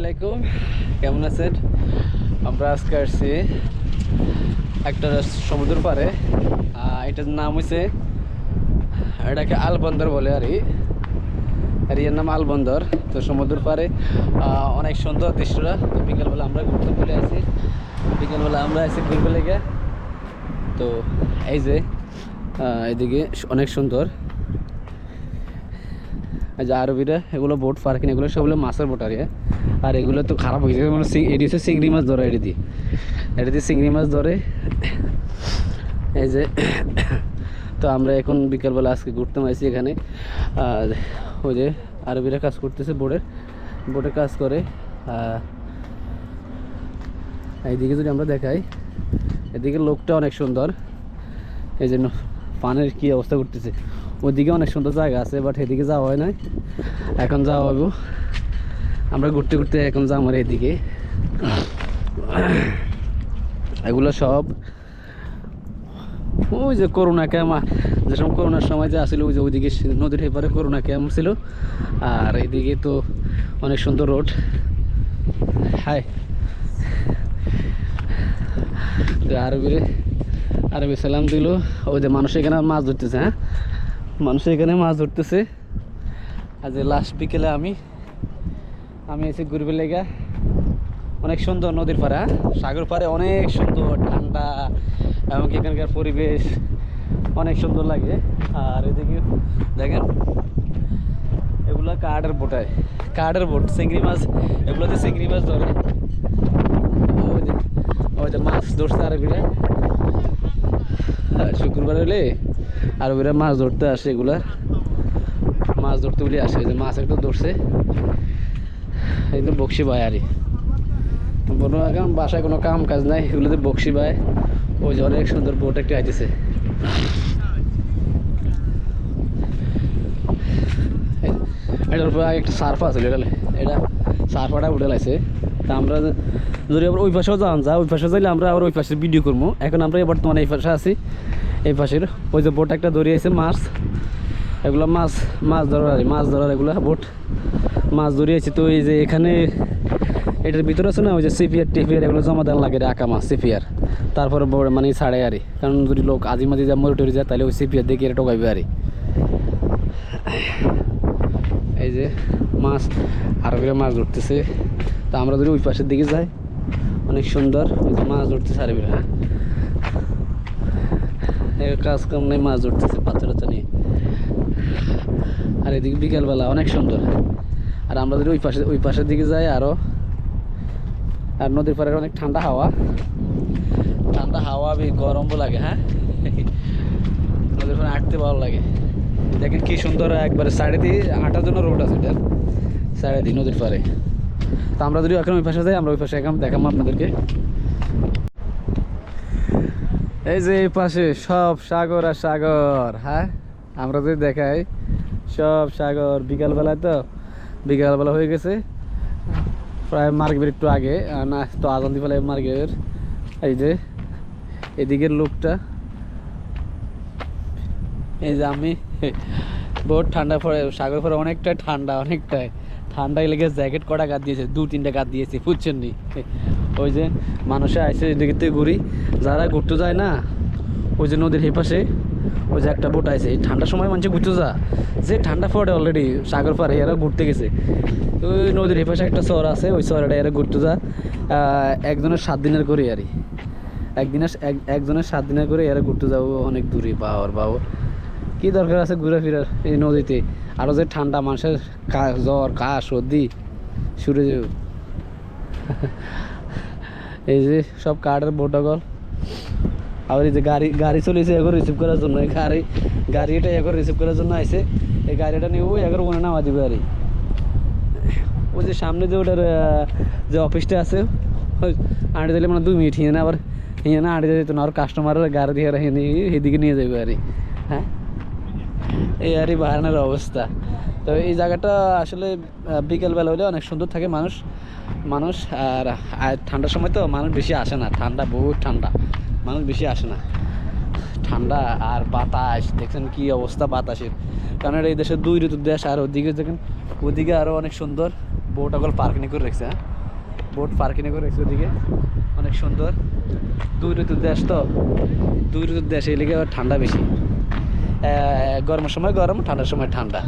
আলাইকুম। কেমন আছেন? আমরা আজকে আসছি একটা সমুদ্র পারে এটার নাম হয়েছে এটাকে আলবন্দর বলে আর আর এর নাম আলবন্দর। তো সমুদ্র পারে অনেক সুন্দর দৃশ্যটা। তো বিকালবেলা আমরা ঘুরতে বলে আছি বিকালবেলা আমরা আছি ঘুরবে লেগে। তো এই যে এদিকে অনেক সুন্দর। যে আরবিরা, এগুলো বোট পার্কিং এগুলো সবগুলো মাছের বোট আর আর এগুলো তো খারাপ হয়ে গেছে। মানে এটি হচ্ছে চিংড়ি মাছ ধরে এটি দিয়ে। এটি দিয়ে চিংড়ি মাছ ধরে। এই যে, তো আমরা এখন বিকালবেলা আজকে ঘুরতে মাইছি এখানে। আর ওই যে আরবিরা কাজ করতেছে বোর্ডের বোর্ডে কাজ করে। এইদিকে যদি আমরা দেখাই, এদিকে লোকটা অনেক সুন্দর। এই জন্য পানের কি অবস্থা করতেছে। ওইদিকে অনেক সুন্দর জায়গা আছে বাট এদিকে যাওয়া হয় নাই। এখন যাওয়া হবে আমরা ঘুরতে ঘুরতে এখন যাব আমার এদিকে। এগুলো সব ওই যে করোনা ক্যাম্প যে করোনার সময় যে আসলে, ওই যে ওইদিকে নদীর এপারে করোনা ক্যাম্প ছিল। আর এইদিকে তো অনেক সুন্দর রোড। হাই। আরবিরে আরবি সালাম দিল। ওই যে মানুষ এখানে মাছ ধরতেছে হ্যাঁ? মানুষ এখানে মাছ ধরতেছে। আজ লাস্ট বিকেলে আমি আমি এসে ঘুরবে লেগা। অনেক সুন্দর নদীর পাড়ে? সাগর পাড়ে অনেক সুন্দর ঠান্ডা, এবং এখানকার পরিবেশ অনেক সুন্দর লাগে। আর এদিকে দেখেন, এগুলো কার্ডের বোটায়, কাঠের বোট, চিংড়ি মাছ, এগুলোতে চিংড়ি মাছ ধরে। ওই যে মাছ ধরছে আর শুক্রবার হলে আরবিরা মাছ ধরতে আসে এগুলা। মাছ ধরতে বলে আসে যে মাছ একটা ধরছে। একদম বক্সি ভাই আরই। কোনো এখন বাসায় কোনো কাম কাজ নাই, এগুলোতে বক্সি ভাই। ওই যে অনেক সুন্দর বোট একটা আইতেছে। এটার উপরে একটা সার্ফা আছে এটা এটা সার্ফাটা উঠে লাগছে তা আমরা যদি আবার ওই পাশেও যান, যা ওই পাশে যাইলে আমরা আবার ওই পাশে ভিডিও করব এখন আমরা বর্তমানে এই পাশে আছি, এই পাশের। ওই যে বোট একটা ধরে আছে মাছ। এগুলো মাছ মাছ ধরার মাছ ধরার এগুলো বোট মাছ ধরিয়েছি তো এই যে এখানে এটার ভিতরে আছে না, ওই যে সিপিআর টিপিআর এগুলো জমা দেন লাগে আঁকা মাছ সিপিআর তারপরে বড় মানে ছাড়ে আরে। কারণ যদি লোক আজি মাঝে যা মরে টরে যায়, তাহলে ওই সিপিআর দেখে এটা টোকাইবে আরে? এই যে মাছ আরবিরা মাছ ধরতেছে। তা আমরা যদি ওই পাশের দিকে যাই। অনেক সুন্দর মাছ ধরতেছে আরবিরা হ্যাঁ কাজ কাম নেই মাছ ধরতেছে টাচ্চা নিয়ে। আর এদিকে বিকেলবেলা অনেক সুন্দর। আর আমরা যদি ওই পাশে, ওই পাশের দিকে যাই আরও আর নদীর পাড়ে অনেক ঠান্ডা হাওয়া। ঠান্ডা হাওয়া গরমও লাগে হ্যাঁ? নদীর পাড়ে হাঁটতে ভালো লাগে। দেখেন কি সুন্দর একবারে সাইডে দিয়ে হাঁটার জন্য রোড আছে এটা সাইডে দিয়ে নদীর পাড়ে। তো আমরা যদি এখন ওই পাশে যাই, আমরা ওই পাশে এখন দেখাবো আপনাদেরকে। এই যে এই পাশে সব সাগর আর সাগর হ্যাঁ? আমরা যদি দেখাই, সব সাগর, বিকালবেলায় তো, বিকালবেলা হয়ে গেছে। প্রায় মার্কেটের একটু আগে না, তো আজান দিবেলা মার্কেটের এই যে, এদিকের লোকটা। এই যে আমি বহুত ঠান্ডা পড়ে, সাগর পরে অনেকটাই ঠান্ডা, অনেকটাই। ঠান্ডায় লেগে জ্যাকেট কটা গাদ দিয়েছে, দু, তিনটা গাদ দিয়েছে, বুঝছেন নি? ওই যে মানুষে আইসে এদিকে ঘুরি, যারা ঘুরতে যায় না, ওই যে নদীর এই পাশে ওই যে একটা বোট এই ঠান্ডার সময় মানুষ ঘুরতে যা। যে ঠান্ডা পড়ে অলরেডি সাগর পারে এরা ঘুরতে গেছে। ওই নদীর এই পাশে একটা শহর আছে, ওই শহরটা এরা ঘুরতে যা। একজনের সাত দিনের করে আরই একদিনের, এক- একজনের সাত দিনের করে এরা ঘুরতে যাব, অনেক দূরে বাবর বাবর কি দরকার আছে ঘুরে ফিরার এই নদীতে? আরও যে ঠান্ডা, মানুষের কা- জ্বর, কাশ, সর্দি, সুরে এই যে সব কার্ডের প্রোটোকল আবার এই যে গাড়ি গাড়ি চলেছে এখন রিসিভ করার জন্য। এই গাড়ি, গাড়িটা এখন রিসিভ করার জন্য আইছে। এই গাড়িটা নিয়ে এখন ওখানে নামা দিবে আর ওই যে সামনে যে ওটার যে অফিসটা আছে আঁটে দিলে মানে দুই মিনিট হিয়ে না, আবার হিয়ে না আঁটে যেত না, আর কাস্টমারের গাড়ি দিয়ে এদিকে নিয়ে যাবে আর হ্যাঁ? এই আর বাহানের অবস্থা। তো এই জায়গাটা আসলে বিকেলবেলা হলে অনেক সুন্দর থাকে মানুষ মানুষ, আর ঠান্ডার সময় তো মানুষ বেশি আসে না। ঠান্ডা, বহুত ঠান্ডা, মানুষ বেশি আসে না। ঠান্ডা আর বাতাস, দেখছেন কি অবস্থা বাতাসের। কারণ এই দেশের দুই ঋতুর দেশ, আর ওদিকে দেখেন, ওদিকে আরও অনেক সুন্দর বোট অকল পার্কিং করে রেখেছে হ্যাঁ? বোট পার্কিং করে রেখেছে ওদিকে, অনেক সুন্দর। দুই ঋতুর দেশ তো, দুই ঋতুর দেশ, এই লিগে ঠান্ডা বেশি। গরমের সময় গরম ঠান্ডার সময় ঠান্ডা।